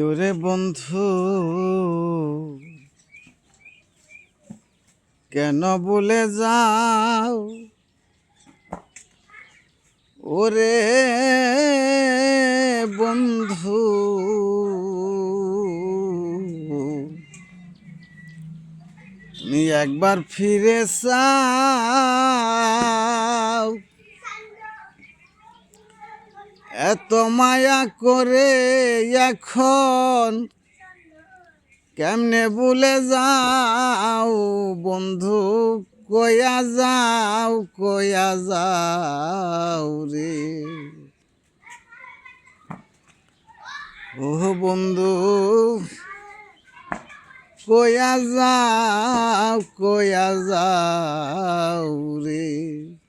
ওরে বন্ধু কেন বলে যাও? ওরে বন্ধু তুমি একবার ফিরে চাও এত মায়া করে এখন কেমনে ভুলে যাও বন্ধু? কয়া যাও কয়া যাও রে। ওহ বন্ধু, কয়া যাও কয়া যাও রে।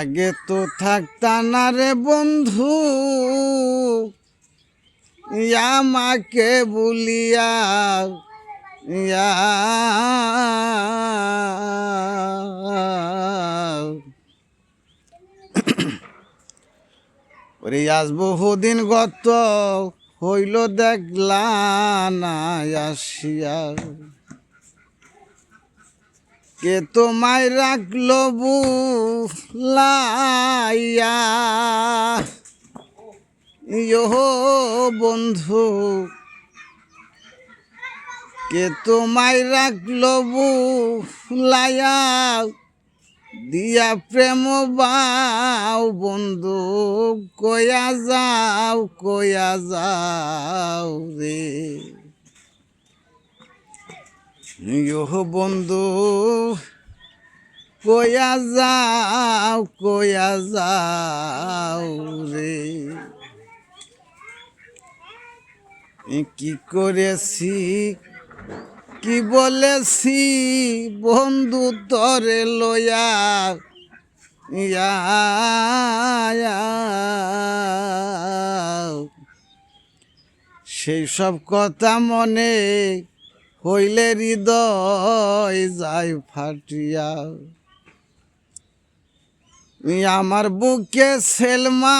আগে তো থাকতা না রে বন্ধু। আমাকে বলিয়া, ইয়া ওরে আজ বহুদিন গত হইল দেখলা না আসিয়া। কে তোমায় রাখল বুলাইয়া? ইয়ো বন্ধু, কে তোমায় রাখল বুলাইয়া? দিয়া প্রেম বাও বন্ধু, কয়া যাও কয়া যাও রে। ইয়ো বন্ধু, কয়া যাও কয়া যাও রে। কি করেছি, কি বলেছি, বন্ধু তরে লয়া সেই সব কথা মনে হইলে হৃদয় যায় ফাটিয়া। আমার বুকে সেলমা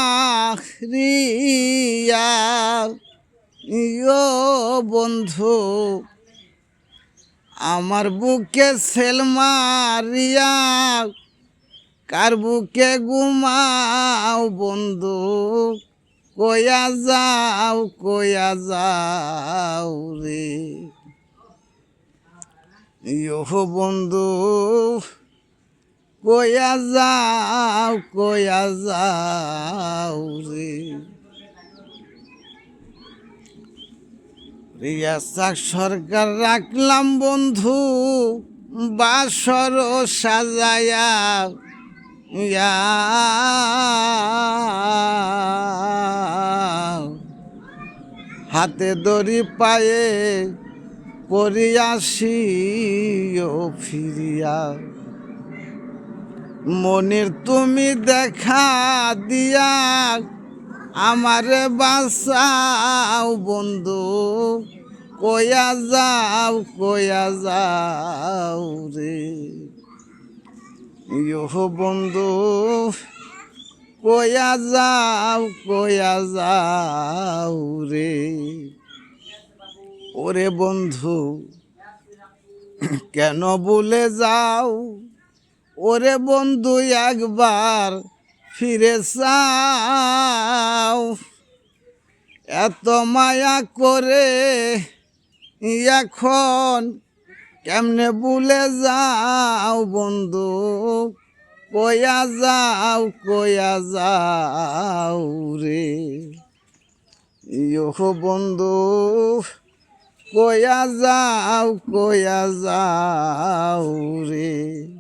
ইয়ো বন্ধু, আমার বুকে সেলমা রিয়া কার বুকে ঘুমাও বন্ধু, কয়া যাও কয়া যাও রে। ইয়ো বন্ধু, কয়া যাও কয়া যাও রে। রিয়াসাক সরকার রাখলাম বন্ধু, বাসর সাজায়া, ইয়া হাতে দড়ি পায়ে পরিয়াসি ও ফিরিয়া। মনির তুমি দেখা দিয়া আমারে বাসাও বন্ধু। কয়া যাও কয়া যাও রে। ইয়ো বন্ধু কয়া যাও কয়া যাও রে। ওরে বন্ধু, কেন বলে যাও? ওরে বন্ধু, একবার ফিরে চাও এত মায়া করে এখন কেমনে বলে যাও বন্ধু? কয়া যাও কয়া যাও রে। ইয়ো বন্ধু কয়া যাও কয়া যাও রে।